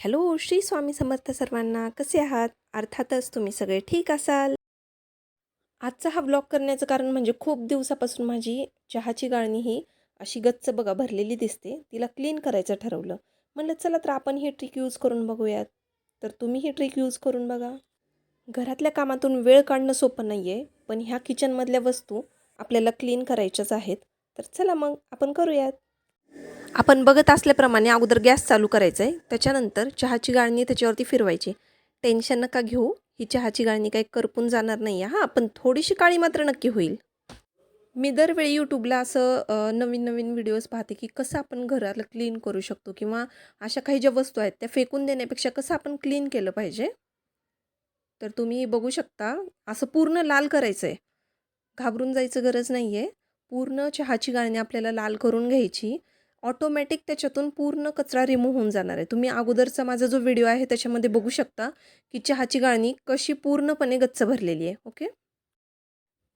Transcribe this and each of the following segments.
Hello Shri Swami Samarth सर्वांना कसे आहात? अर्थातच तुम्ही सगळे ठीक असाल? आजचा हा ब्लॉग करण्याचं कारण म्हणजे खूप दिवसापासून माझी चहाची गाळणी ही अशी गच्च बघा भरलेली दिसते. तिला क्लीन करायचं ठरवलं. म्हणलं चला तर आपण ही ट्रिक यूज करून बघूयात. तर तुम्ही ही ट्रिक यूज करून बघा. घरातल्या कामातून वेळ काढणं सोपं नाही आहे पण ह्या किचनमधल्या वस्तू आपल्याला क्लीन करायच्याच आहेत. तर चला मग आपण करूयात. आपण बघत असल्याप्रमाणे अगोदर गॅस चालू करायचा आहे त्याच्यानंतर चहाची गाळणी त्याच्यावरती फिरवायची. टेन्शन नका घेऊ. ही चहाची गाळणी काही करपून जाणार नाही आहे. हां पण थोडीशी काळी मात्र नक्की होईल. मी दरवेळी यूट्यूबला असं नवीन नवीन व्हिडिओज पाहते की कसं आपण घराला क्लीन करू शकतो किंवा अशा काही ज्या वस्तू आहेत त्या फेकून देण्यापेक्षा कसं आपण क्लीन केलं पाहिजे. तर तुम्ही बघू शकता असं पूर्ण लाल करायचं आहे घाबरून जायचं गरज नाही आहे पूर्ण चहाची गाळणी आपल्याला लाल करून घ्यायची. ऑटोमॅटिक त्याच्यातून पूर्ण कचरा रिमूव्ह होऊन जाणार आहे. तुम्ही अगोदरचा माझा जो व्हिडिओ आहे त्याच्यामध्ये बघू शकता की चहाची गाळणी कशी पूर्णपणे गच्च भरलेली आहे. ओके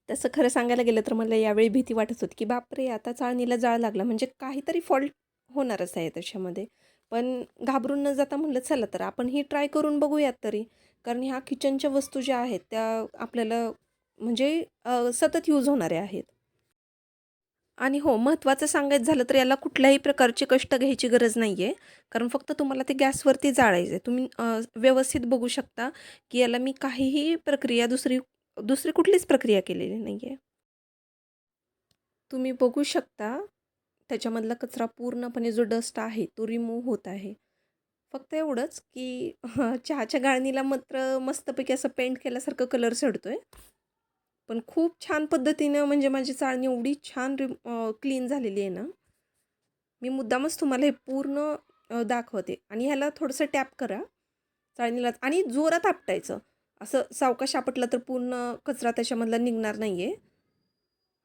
तसं खरं सांगायला गेलं तर मला यावेळी भीती वाटत होती की बापरे आता चाळणीला जाळ लागला. म्हणजे काहीतरी फॉल्ट होणारच आहे त्याच्यामध्ये. पण घाबरून न जाता म्हणलं चला तर आपण ही ट्राय करून बघूयात तरी. कारण ह्या किचनच्या वस्तू ज्या आहेत त्या आपल्याला म्हणजे सतत यूज होणाऱ्या आहेत. आणि हो महत्त्वाचं सांगायचं झालं तर याला कुठल्याही प्रकारचे कष्ट घ्यायची गरज नाही आहे कारण फक्त तुम्हाला ते गॅसवरती जाळायचं आहे तुम्ही व्यवस्थित बघू शकता की याला मी काहीही प्रक्रिया दुसरी दुसरी कुठलीच प्रक्रिया केलेली नाही आहे तुम्ही बघू शकता त्याच्यामधला कचरा पूर्णपणे जो डस्ट आहे तो रिमूव्ह होत आहे. फक्त एवढंच की चहाच्या गाळणीला मात्र मस्तपैकी असं पेंट केल्यासारखं कलर चढतो आहे पण खूप छान पद्धतीनं म्हणजे माझी चाळणी एवढी छान रि क्लीन झालेली आहे ना मी मुद्दामच तुम्हाला हे पूर्ण दाखवते. आणि ह्याला थोडंसं टॅप करा चाळणीला. आणि जोरात आपटायचं. असं सावकाश आपटलं तर पूर्ण कचरा त्याच्यामधला निघणार नाही आहे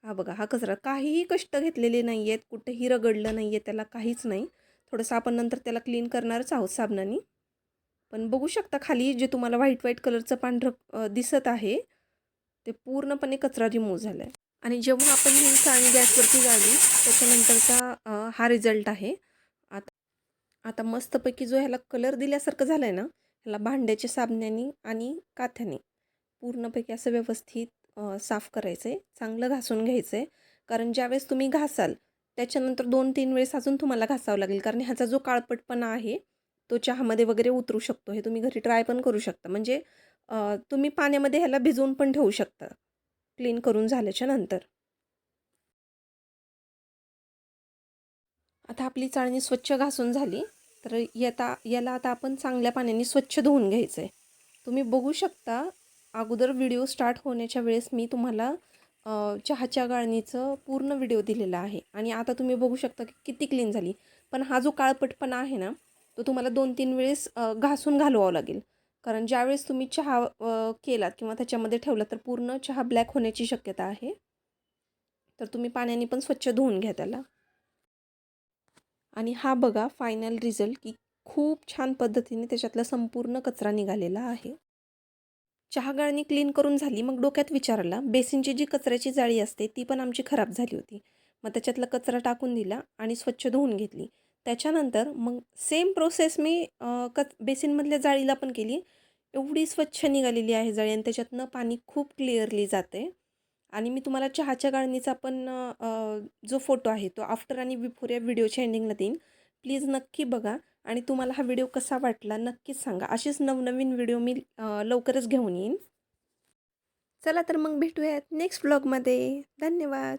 हा बघा हा कचरा काहीही कष्ट घेतलेले नाही आहेत कुठेही रगडलं नाही आहे त्याला काहीच नाही. थोडंसं आपण नंतर त्याला क्लीन करणारच आहोत साबणाने. पण बघू शकता खाली जे तुम्हाला व्हाईट व्हाईट कलरचं पांढरं दिसत आहे ते पूर्णपणे कचरा रिमूव्ह झाला आहे आणि जेव्हा आपण ही चाळणी गॅसवरती गाळली त्याच्यानंतरचा हा रिझल्ट आहे. आता आता मस्तपैकी जो ह्याला कलर दिल्यासारखं झालं आहे ना ह्याला भांड्याच्या साबणाने आणि काथ्याने पूर्णपैकी असं व्यवस्थित साफ करायचं आहे चांगलं घासून घ्यायचं आहे कारण ज्यावेळेस तुम्ही घासाल त्याच्यानंतर दोन तीन वेळेस अजून तुम्हाला घासावं लागेल. कारण ह्याचा जो काळपटपणा आहे तो चहामध्ये वगैरे उतरू शकतो. हे तुम्ही घरी ट्राय पण करू शकता. म्हणजे तुम्ही पाण्यामध्ये ह्याला भिजवून पण ठेवू शकता. क्लीन करून झाल्याच्यानंतर. आता आपली चाळणी स्वच्छ घासून झाली. तर येता याला आता आपण चांगल्या पाण्याने स्वच्छ धुवून घ्यायचं आहे तुम्ही बघू शकता अगोदर व्हिडिओ स्टार्ट होण्याच्या वेळेस मी तुम्हाला चहाच्या गाळणीचं पूर्ण व्हिडिओ दिलेला आहे. आणि आता तुम्ही बघू शकता की किती क्लीन झाली. पण हा जो काळपटपणा आहे ना तो तुम्हाला दोन तीन वेळेस घासून घालवावा लागेल. कारण ज्यावेळेस तुम्ही चहा केलात किंवा त्याच्यामध्ये ठेवला तर पूर्ण चहा ब्लॅक होण्याची शक्यता आहे. तर तुम्ही पाण्याने पण स्वच्छ धुवून घ्या त्याला. आणि हा बघा फायनल रिझल्ट की खूप छान पद्धतीने त्याच्यातला संपूर्ण कचरा निघालेला आहे. चहा गाळणी क्लीन करून झाली मग डोक्यात विचारला बेसिनची जी कचऱ्याची जाळी असते ती पण आमची खराब झाली होती. मग त्याच्यातला कचरा टाकून दिला आणि स्वच्छ धुवून घेतली. त्याच्यानंतर मग सेम प्रोसेस मी कच बेसिनमधल्या जाळीला पण केली. एवढी स्वच्छ निघालेली आहे जाळी आणि त्याच्यातनं पाणी खूप क्लिअरली जाते आणि मी तुम्हाला चहाच्या गाळणीचा पण जो फोटो आहे तो आफ्टर आणि बिफोर या व्हिडिओच्या एंडिंगला देईन. प्लीज नक्की बघा आणि तुम्हाला हा व्हिडिओ कसा वाटला नक्कीच सांगा. असेच नवनवीन व्हिडिओ मी लवकरच घेऊन येईन. चला तर मग भेटूयात नेक्स्ट ब्लॉगमध्ये धन्यवाद.